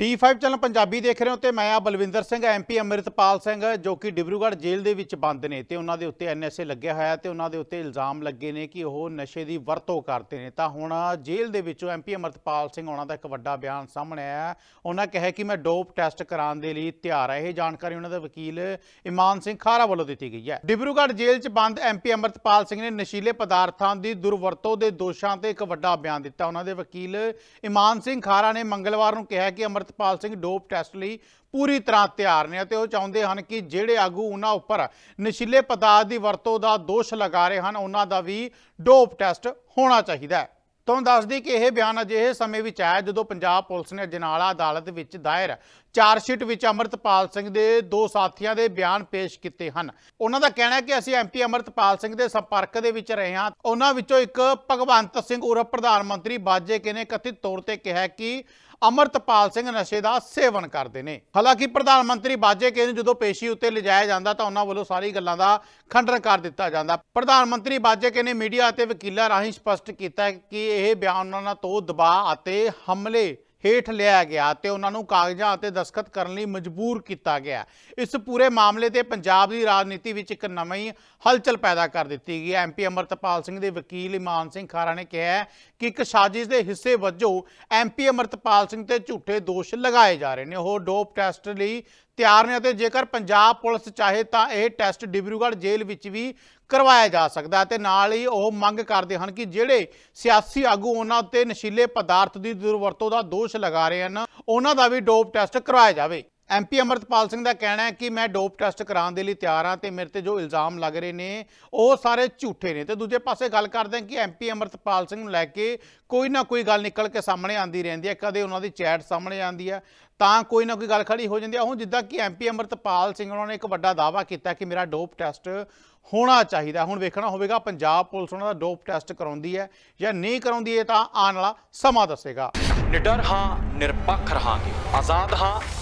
T5 channel Punjabi ਦੇਖ ਰਹੇ ਹੋ ਤੇ ਮੈਂ ਆ ਬਲਵਿੰਦਰ ਸਿੰਘ ਐਮਪੀ ਅੰਮ੍ਰਿਤਪਾਲ ਸਿੰਘ, ਜੋ ਕਿ ਡਿਬਰੂਗੜ੍ਹ ਜੇਲ੍ਹ ਦੇ ਵਿੱਚ ਬੰਦ ਨੇ ਤੇ ਉਹਨਾਂ ਦੇ ਉੱਤੇ ਐਨਐਸਏ ਲੱਗਿਆ ਹੋਇਆ ਤੇ ਉਹਨਾਂ ਦੇ ਉੱਤੇ ਇਲਜ਼ਾਮ ਲੱਗੇ ਨੇ ਕਿ ਉਹ ਨਸ਼ੇ ਦੀ ਵਰਤੋਂ ਕਰਦੇ ਨੇ। ਤਾਂ ਹੁਣ ਜੇਲ੍ਹ ਦੇ ਵਿੱਚੋਂ ਐਮਪੀ ਅੰਮ੍ਰਿਤਪਾਲ ਸਿੰਘ ਉਹਨਾਂ ਦਾ ਇੱਕ ਵੱਡਾ ਬਿਆਨ ਸਾਹਮਣੇ ਆਇਆ ਉਹਨਾਂ ਕਿਹਾ ਕਿ ਮੈਂ ਡੋਪ ਟੈਸਟ ਕਰਾਉਣ ਦੇ ਲਈ ਤਿਆਰ ਹਾਂ। ਇਹ ਜਾਣਕਾਰੀ ਉਹਨਾਂ ਦੇ ਵਕੀਲ ਇਮਾਨ ਸਿੰਘ ਖਾਰਾ ਵੱਲੋਂ ਦਿੱਤੀ ਗਈ ਹੈ। ਡਿਬਰੂਗੜ੍ਹ ਜੇਲ੍ਹ 'ਚ ਬੰਦ ਐਮਪੀ ਅੰਮ੍ਰਿਤਪਾਲ ਸਿੰਘ ਨੇ ਨਸ਼ੀਲੇ ਪਦਾਰਥਾਂ ਦੀ ਦੁਰਵਰਤੋਂ ਦੇ ਦੋਸ਼ਾਂ ਤੇ ਇੱਕ ਵੱਡਾ ਬਿਆਨ ਦਿੱਤਾ। ਉਹਨਾਂ ਦੇ ਵਕੀਲ ਇਮਾਨ ਸਿੰਘ ਖਾਰਾ ਨੇ ਮੰਗਲਵਾਰ ਨੂੰ ਕਿਹਾ ਕਿ ਅੰਮ੍ਰਿਤਪਾਲ ਸਿੰਘ ਡੋਪ ਟੈਸਟ ਲਈ ਪੂਰੀ ਤਰ੍ਹਾਂ ਤਿਆਰ ਨੇ ਅਤੇ ਉਹ ਚਾਹੁੰਦੇ ਹਨ ਕਿ ਜਿਹੜੇ ਆਗੂ ਉਹਨਾਂ ਉੱਪਰ ਨਸ਼ੀਲੇ ਪਦਾਰਥ ਦੀ ਵਰਤੋਂ ਦਾ ਦੋਸ਼ ਲਗਾ ਰਹੇ ਹਨ, ਉਹਨਾਂ ਦਾ ਵੀ ਡੋਪ ਟੈਸਟ ਹੋਣਾ ਚਾਹੀਦਾ ਹੈ। ਤੁਹਾਨੂੰ ਦੱਸ ਦਈਏ ਕਿ ਇਹ ਬਿਆਨ ਅਜਿਹੇ ਸਮੇਂ ਵਿੱਚ ਆਇਆ ਜਦੋਂ ਪੰਜਾਬ ਪੁਲਿਸ ਨੇ ਜਨਾਲਾ ਅਦਾਲਤ ਵਿੱਚ ਦਾਇਰ ਚਾਰਜਸ਼ੀਟ ਵਿੱਚ ਅਮਰਤਪਾਲ ਸਿੰਘ ਦੇ ਦੋ ਸਾਥੀਆਂ ਦੇ ਬਿਆਨ ਪੇਸ਼ ਕੀਤੇ ਹਨ। ਉਹਨਾਂ ਦਾ ਕਹਿਣਾ ਹੈ ਕਿ ਅਸੀਂ ਐਮਪੀ ਅਮਰਤਪਾਲ ਸਿੰਘ ਦੇ ਸੰਪਰਕ ਦੇ ਵਿੱਚ ਰਹੇ ਹਾਂ। ਉਹਨਾਂ ਵਿੱਚੋਂ ਇੱਕ ਭਗਵੰਤ ਸਿੰਘ ਉਰਫ ਪ੍ਰਧਾਨ ਮੰਤਰੀ ਬਾਜੇ ਕੇ ਨੇ ਕਥਿਤ ਤੌਰ ਤੇ ਕਿਹਾ ਕਿ ਅਮਰਤਪਾਲ ਸਿੰਘ ਨਸ਼ੇ ਦਾ ਸੇਵਨ ਕਰਦੇ ਨੇ। ਹਾਲਾਂਕਿ ਪ੍ਰਧਾਨ ਮੰਤਰੀ ਬਾਜੇ ਕੇ ਨੂੰ ਜਦੋਂ ਪੇਸ਼ੀ ਉੱਤੇ ਲਿਜਾਇਆ ਜਾਂਦਾ ਤਾਂ ਉਹਨਾਂ ਵੱਲੋਂ ਸਾਰੀ ਗੱਲਾਂ ਦਾ ਖੰਡਨ ਕਰ ਦਿੱਤਾ ਜਾਂਦਾ। ਪ੍ਰਧਾਨ ਮੰਤਰੀ ਬਾਜੇ ਕੇ ਨੇ ਮੀਡੀਆ ਅਤੇ ਵਕੀਲਾਂ ਰਾਹੀਂ ਸਪਸ਼ਟ ਕੀਤਾ ਕਿ ਇਹ ਬਿਆਨ ਉਹਨਾਂ ਤੋਂ ਦਬਾਅ ਅਤੇ ਹਮਲੇ ਹੇਠ ਲਿਆ ਗਿਆ ਤੇ ਉਹਨਾਂ ਨੂੰ ਕਾਗਜ਼ਾਂ ਅਤੇ ਦਸਖਤ ਕਰਨ ਲਈ ਮਜਬੂਰ ਕੀਤਾ ਗਿਆ। ਇਸ ਪੂਰੇ ਮਾਮਲੇ ਤੇ ਪੰਜਾਬ ਦੀ ਰਾਜਨੀਤੀ ਵਿੱਚ ਇੱਕ ਨਵੀਂ ਹਲਚਲ ਪੈਦਾ ਕਰ ਦਿੱਤੀ ਗਈ ਹੈ। ਐਮਪੀ ਅਮਰਤਪਾਲ ਸਿੰਘ ਦੇ ਵਕੀਲ ਇਮਾਨ ਸਿੰਘ ਖਾਰਾ ਨੇ ਕਿਹਾ ਕਿ ਇੱਕ ਸਾਜ਼ਿਸ਼ ਦੇ ਹਿੱਸੇ ਵਜੋਂ ਐਮਪੀ ਅਮਰਤਪਾਲ ਸਿੰਘ ਤੇ ਝੂਠੇ ਦੋਸ਼ ਲਗਾਏ ਜਾ ਰਹੇ ਨੇ। ਉਹ ਡੋਪ ਟੈਸਟ ਲਈ ਤਿਆਰ ਨੇ ਅਤੇ ਜੇਕਰ ਪੰਜਾਬ ਪੁਲਿਸ ਚਾਹੇ ਤਾਂ ਇਹ ਟੈਸਟ ਡਿਬਰੂਗੜ੍ਹ ਜੇਲ੍ਹ ਵਿੱਚ ਵੀ ਕਰਵਾਇਆ ਜਾ ਸਕਦਾ ਹੈ ਤੇ ਨਾਲ ਹੀ ਉਹ ਮੰਗ ਕਰਦੇ ਹਨ ਕਿ ਜਿਹੜੇ ਸਿਆਸੀ ਆਗੂ ਉਹਨਾਂ ਉੱਤੇ ਨਸ਼ੀਲੇ ਪਦਾਰਥ ਦੀ ਦੁਰਵਰਤੋਂ ਦਾ ਦੋਸ਼ ਲਗਾ ਰਹੇ ਹਨ, ਉਹਨਾਂ ਦਾ ਵੀ ਡੋਪ ਟੈਸਟ ਕਰਵਾਇਆ ਜਾਵੇ। ਐਮਪੀ ਅਮਰਤਪਾਲ ਸਿੰਘ ਦਾ ਕਹਿਣਾ ਹੈ ਕਿ ਮੈਂ ਡੋਪ ਟੈਸਟ ਕਰਾਉਣ ਦੇ ਲਈ ਤਿਆਰ ਹਾਂ ਤੇ ਮੇਰੇ ਤੇ ਜੋ ਇਲਜ਼ਾਮ ਲੱਗ ਰਹੇ ਨੇ, ਉਹ ਸਾਰੇ ਝੂਠੇ ਨੇ। ਤੇ ਦੂਜੇ ਪਾਸੇ ਗੱਲ ਕਰਦੇ ਹਾਂ ਕਿ ਐਮਪੀ ਅਮਰਤਪਾਲ ਸਿੰਘ ਨੂੰ ਲੈ ਕੇ ਕੋਈ ਨਾ ਕੋਈ ਗੱਲ ਨਿਕਲ ਕੇ ਸਾਹਮਣੇ ਆਂਦੀ ਰਹਿੰਦੀ ਹੈ, ਕਦੇ ਉਹਨਾਂ ਦੀ ਚੈਟ ਸਾਹਮਣੇ ਆਂਦੀ ਹੈ, ਤਾਂ ਕੋਈ ਨਾ ਕੋਈ ਗੱਲ ਖੜੀ ਹੋ ਜਾਂਦੀ ਹੈ। ਹੁਣ ਜਿੱਦਾਂ ਕਿ ਐਮਪੀ ਅਮਰਤਪਾਲ ਸਿੰਘ ਉਹਨਾਂ ਨੇ ਇੱਕ ਵੱਡਾ ਦਾਅਵਾ ਕੀਤਾ ਕਿ ਮੇਰਾ ਡੋਪ ਟੈਸਟ ਹੋਣਾ ਚਾਹੀਦਾ। ਹੁਣ ਵੇਖਣਾ ਹੋਵੇਗਾ ਪੰਜਾਬ ਪੁਲਿਸ ਉਹਨਾਂ ਦਾ ਡੋਪ ਟੈਸਟ ਕਰਾਉਂਦੀ ਹੈ ਜਾਂ ਨਹੀਂ ਕਰਾਉਂਦੀ, ਇਹ ਤਾਂ ਆਉਣ ਵਾਲਾ ਸਮਾਂ ਦੱਸੇਗਾ। ਨਿਡਰ ਹਾਂ, ਨਿਰਪੱਖ ਰਹਾਂਗੇ। ਆਜ਼ਾਦ ਹਾਂ